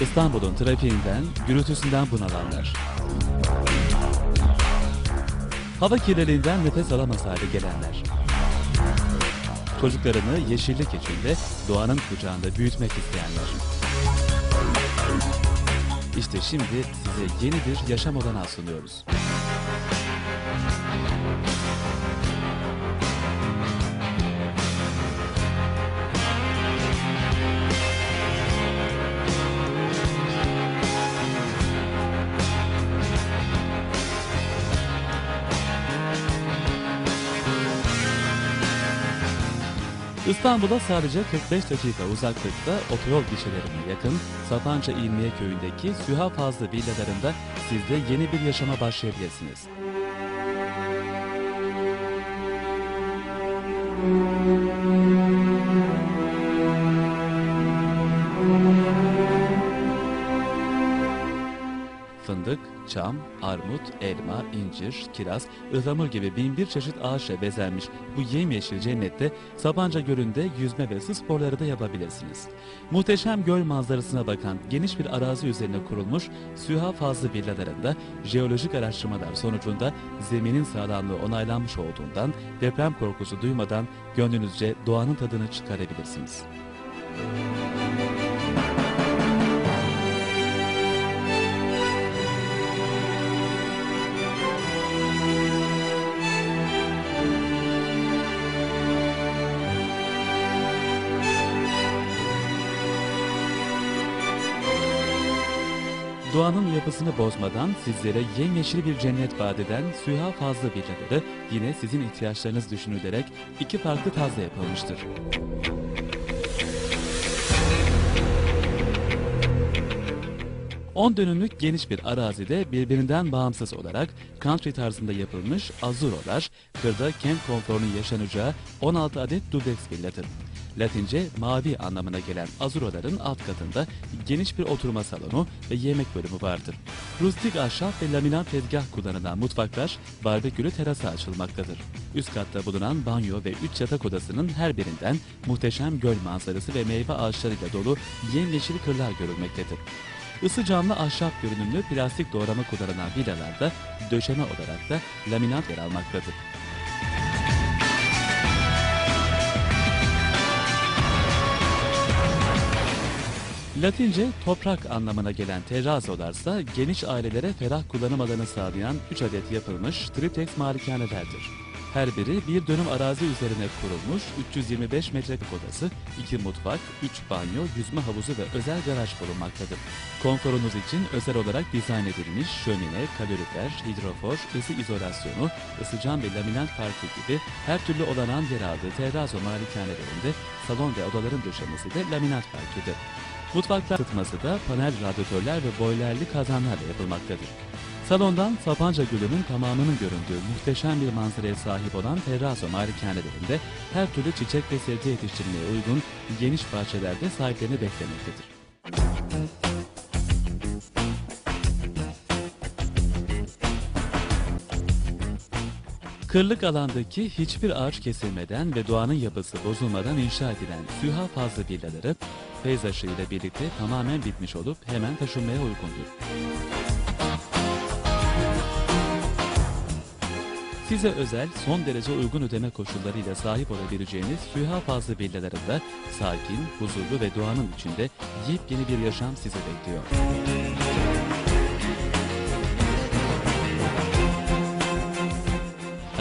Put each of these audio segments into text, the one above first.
İstanbul'un trafiğinden, gürültüsünden bunalanlar. Hava kirliliğinden nefes alamaz hale gelenler. Çocuklarını yeşillik içinde doğanın kucağında büyütmek isteyenler. İşte şimdi size yeni bir yaşam olanağı sunuyoruz. İstanbul'a sadece 45 dakika uzaklıkta otoyol gişelerine yakın Sapanca İlmiye Köyü'ndeki Süha Fazlı villalarında siz de yeni bir yaşama başlayabilirsiniz. Fındık, çam, armut, elma, incir, kiraz, ıhlamur gibi bin bir çeşit ağaçla bezenmiş bu yemyeşil cennette Sapanca Gölü'nde yüzme ve su sporları da yapabilirsiniz. Muhteşem göl manzarasına bakan geniş bir arazi üzerine kurulmuş Süha Fazlı villalarında jeolojik araştırmalar sonucunda zeminin sağlamlığı onaylanmış olduğundan deprem korkusu duymadan gönlünüzce doğanın tadını çıkarabilirsiniz. Doğanın yapısını bozmadan sizlere yemyeşil bir cennet vaat eden Süha Fazlı villaları yine sizin ihtiyaçlarınız düşünülerek iki farklı tarzda yapılmıştır. 10 dönümlük geniş bir arazide birbirinden bağımsız olarak country tarzında yapılmış azurolar, kırda kent konforunun yaşanacağı 16 adet dubleks villadır. Latince mavi anlamına gelen azuroların alt katında geniş bir oturma salonu ve yemek bölümü vardır. Rustik ahşap ve laminat tezgah kullanılan mutfaklar barbekülü terasa açılmaktadır. Üst katta bulunan banyo ve 3 yatak odasının her birinden muhteşem göl manzarası ve meyve ağaçlarıyla dolu yemyeşil kırlar görülmektedir. Isı camlı ahşap görünümlü plastik doğrama kullanılan villalarda döşeme olarak da laminat yer almaktadır. Latince toprak anlamına gelen terrazolarsa geniş ailelere ferah kullanım alanı sağlayan 3 adet yapılmış triplex malikanelerdir. Her biri bir dönüm arazi üzerine kurulmuş 325 metrekare odası, 2 mutfak, 3 banyo, yüzme havuzu ve özel garaj bulunmaktadır. Konforunuz için özel olarak dizayn edilmiş şömine, kalorifer, hidrofor, ısı izolasyonu, ısıcam ve laminat parke gibi her türlü olanağın yer aldığı terrazo malikanelerinde salon ve odaların döşemesi de laminat parkedir. Mutfaklar ısıtması da panel radyatörler ve boilerli kazanlarla yapılmaktadır. Salondan Sapanca Gölü'nün tamamının göründüğü muhteşem bir manzaraya sahip olan terraso malikanelerinde her türlü çiçek ve sebze yetiştirmeye uygun geniş bahçelerde sahiplerini beklemektedir. Kırlık alandaki hiçbir ağaç kesilmeden ve doğanın yapısı bozulmadan inşa edilen Süha Fazlı villaları peyzajı ile birlikte tamamen bitmiş olup hemen taşınmaya uygundur. Size özel son derece uygun ödeme koşullarıyla sahip olabileceğiniz Süha Fazlı villalarında sakin, huzurlu ve doğanın içinde yepyeni bir yaşam sizi bekliyor.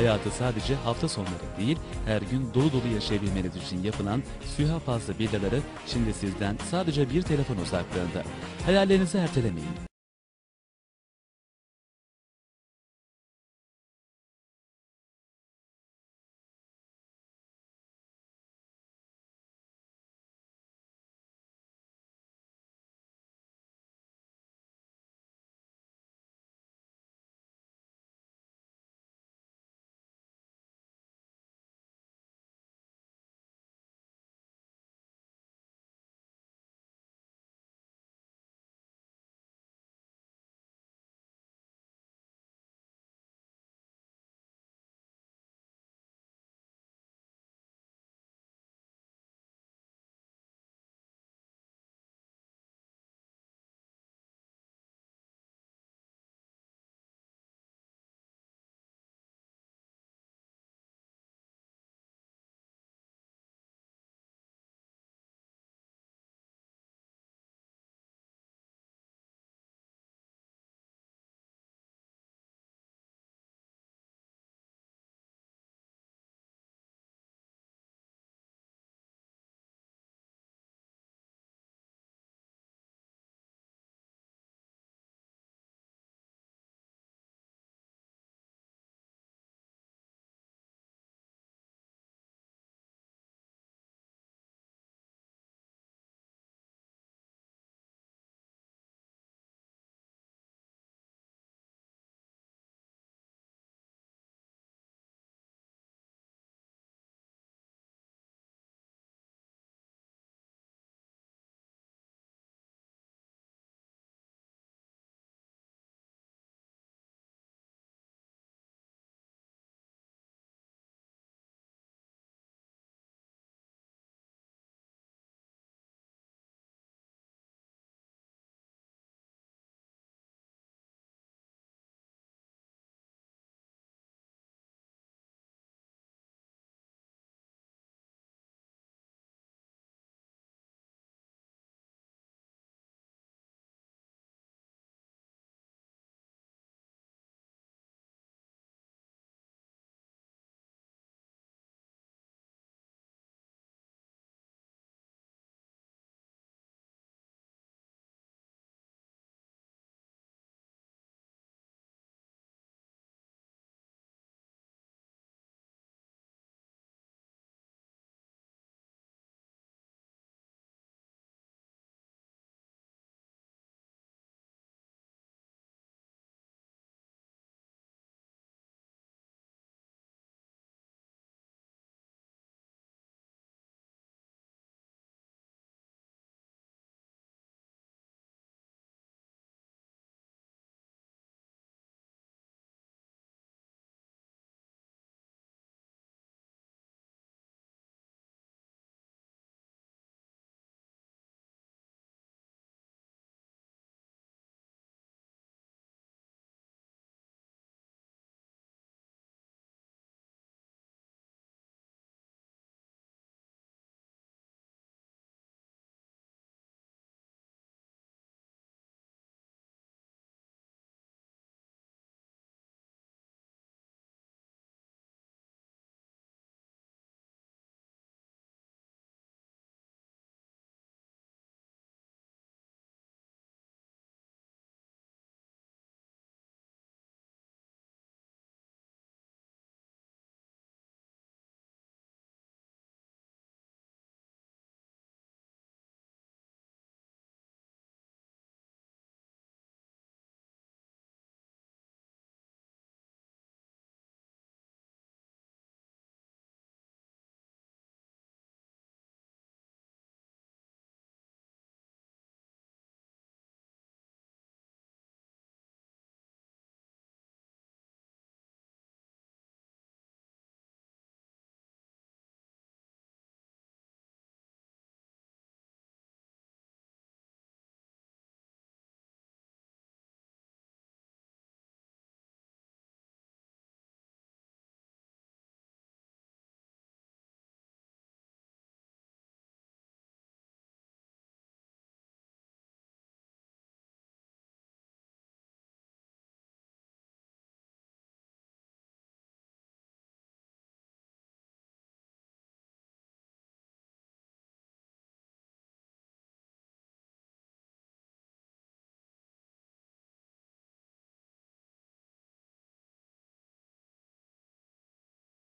Hayatı sadece hafta sonları değil, her gün dolu dolu yaşayabilmeniz için yapılan Süha Fazlı villaları şimdi sizden sadece bir telefon uzaklığında. Hayallerinizi ertelemeyin.